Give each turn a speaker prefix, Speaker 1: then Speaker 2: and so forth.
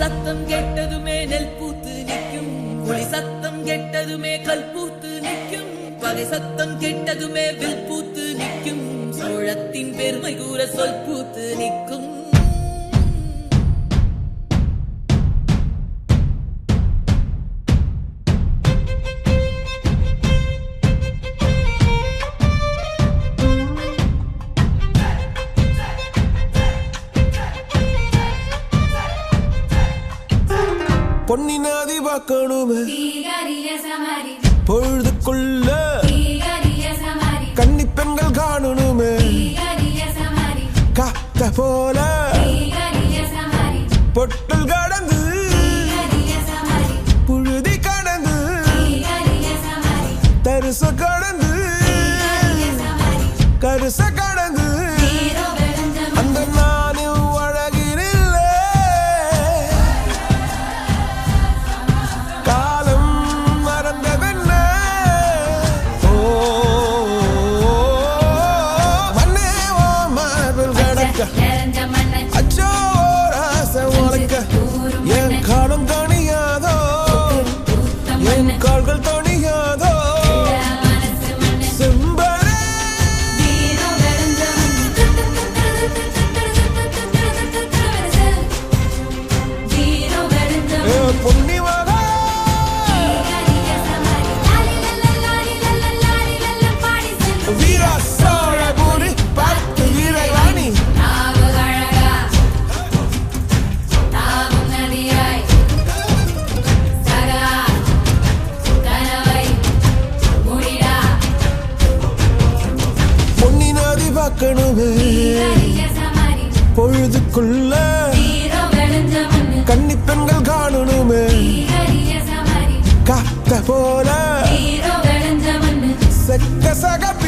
Speaker 1: சத்தம் கெட்டதுமே நெல் பூத்து நிற்கும் ஒளி சத்தம் கெட்டதுமே கல் பூத்து நிற்கும் பகை சத்தம் கெட்டதுமே வில் பூத்து நிற்கும் சோழத்தின் பெருமை கூற சொல் பூத்து நிற்கும்.
Speaker 2: பொன்னினாதி பார்க்கணுமே. பொழுதுக்குள்ள கன்னி பெண்கள் காணணுமே. காத்த போல பொட்டல் கடந்து புழுதி கடந்து
Speaker 3: தீகரிய
Speaker 2: கடந்து கருச கடந்து
Speaker 3: Yeah. கனவு
Speaker 2: பொழுதுக்குள்ள கன்னி பெண்கள் காணணுமே. காத்த போல. செக்க சகப்ப